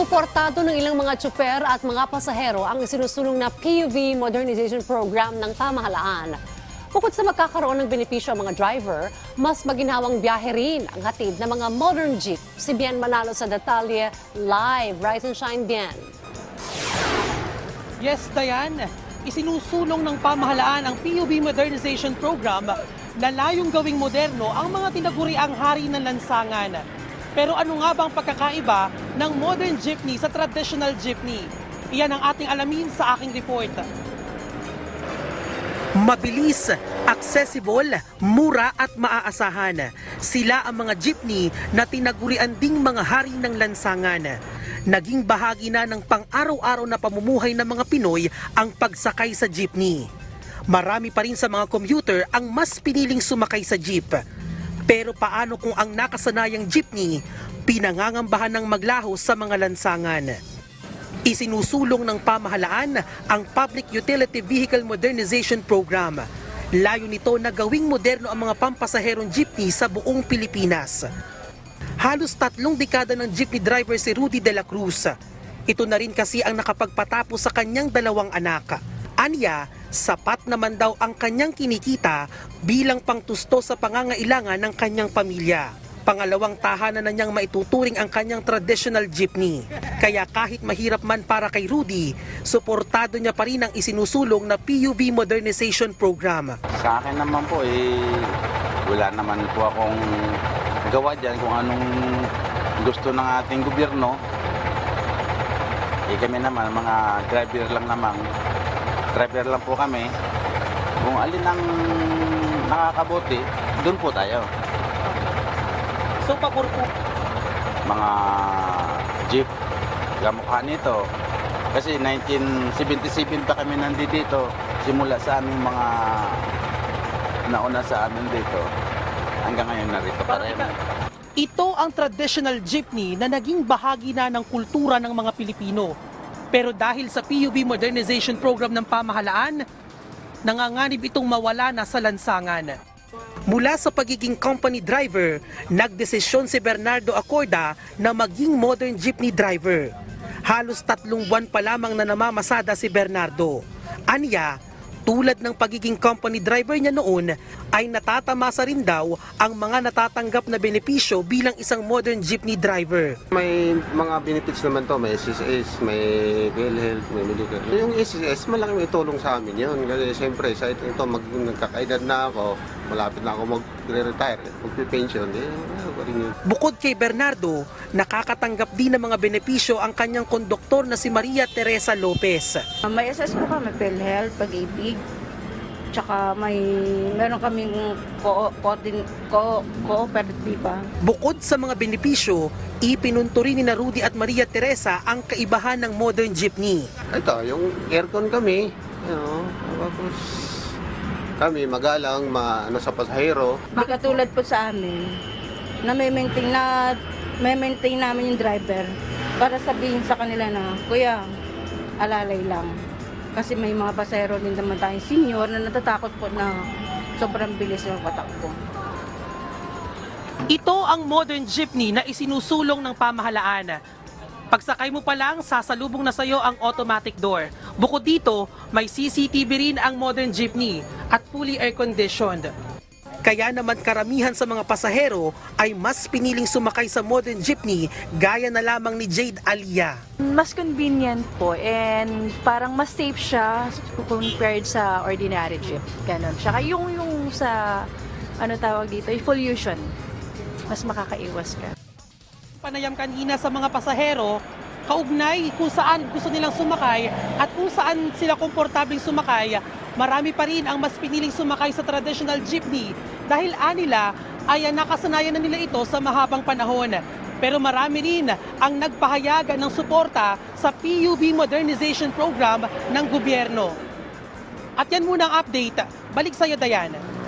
Suportado ng ilang mga tsuper at mga pasahero ang isinusulong na PUV modernization program ng pamahalaan. Bukod sa magkakaroon ng benepisyo ang mga driver, mas maginhawang biyahe rin ang hatid ng mga modern jeep. Si Bien Manalo sa detalye, live, Rise and Shine Bien. Yes, Dayan. Isinusulong ng pamahalaan ang PUB Modernization Program na layong gawing moderno ang mga tinaguriang hari ng lansangan. Pero ano nga bang pagkakaiba ng modern jeepney sa traditional jeepney? Iyan ang ating alamin sa aking report. Mabilis, accessible, mura at maaasahan. Sila ang mga jeepney na tinagurian ding mga hari ng lansangan. Naging bahagi na ng pang-araw-araw na pamumuhay ng mga Pinoy ang pagsakay sa jeepney. Marami pa rin sa mga commuter ang mas piniling sumakay sa jeep. Pero paano kung ang nakasanayang jeepney pinangangambahan ng maglaho sa mga lansangan? Isinusulong ng pamahalaan ang Public Utility Vehicle Modernization Program. Layo nito na gawing moderno ang mga pampasaherong jeepney sa buong Pilipinas. Halos tatlong dekada ng jeepney driver si Rudy de la Cruz. Ito na rin kasi ang nakapagpatapos sa kanyang dalawang anak. Anya, sapat naman daw ang kanyang kinikita bilang pangtusto sa pangangailangan ng kanyang pamilya. Pangalawang tahanan na niyang maituturing ang kanyang traditional jeepney. Kaya kahit mahirap man para kay Rudy, suportado niya pa rin ang isinusulong na PUV Modernization Program. Sa akin naman po, eh, wala naman po akong gawa dyan kung anong gusto ng ating gobyerno. Eh kami naman, mga driver lang naman. Driver lang po kami. Kung alin ang nakakabuti, doon po tayo. So, pabor po. Mga jeep, gamukha nito. Kasi 1977 pa kami nandito simula sa aming mga nauna sa amin dito. Hanggang ngayon narito pa rin. Ito ang traditional jeepney na naging bahagi na ng kultura ng mga Pilipino. Pero dahil sa PUB Modernization Program ng pamahalaan, nanganganib itong mawala na sa lansangan. Mula sa pagiging company driver, nagdesisyon si Bernardo Acorda na maging modern jeepney driver. Halos tatlong buwan pa lamang na namamasada si Bernardo. Anya, tulad ng pagiging company driver niya noon, ay natatamasa rin daw ang mga natatanggap na benepisyo bilang isang modern jeepney driver. May mga benefits naman to, may SSS, may PhilHealth, may medical. Yung SSS, malaki may tulong sa amin yun. Kasi siyempre, sa ito, ito mag, nagkakaedad na ako, malapit na ako mag-retire, magpipension, eh, ano pa rin yun. Bukod kay Bernardo, nakakatanggap din ng mga benepisyo ang kanyang konduktor na si Maria Teresa Lopez. May SS po kami, PhilHealth, pag-ibig. Tsaka may, meron kaming ko, ko, ko, kooperatiba. Bukod sa mga benepisyo, ipinunto rin ni na Rudy at Maria Teresa ang kaibahan ng modern jeepney. Ito, yung aircon kami, ano, tapos kami magalang, ma, ano, sa pasahero, Di katulad po sa amin, na may maintain na, may maintain namin yung driver para sabihin sa kanila na, Kuya, alalay lang. Kasi may mga pasahero din naman tayong senior na natatakot po na sobrang bilis yung patakbo. Ito ang modern jeepney na isinusulong ng pamahalaan. Pagsakay mo pa lang, sasalubong na sa'yo ang automatic door. Bukod dito, may CCTV rin ang modern jeepney at fully air-conditioned. Kaya naman karamihan sa mga pasahero ay mas piniling sumakay sa modern jeepney gaya na lamang ni Jade Alia. mas convenient po and parang mas safe siya compared sa ordinary jeep. Ganon. Tsaka yung, yung sa, ano tawag dito, yung pollution. Mas makakaiwas ka. Panayam kanina sa mga pasahero, kaugnay kung saan gusto nilang sumakay at kung saan sila komportabling sumakay, marami pa rin ang mas piniling sumakay sa traditional jeepney dahil anila ay nakasanayan na nila ito sa mahabang panahon. Pero marami rin ang nagpahayagan ng suporta sa PUB Modernization Program ng gobyerno. At yan muna ang update. Balik sa'yo, Dayan.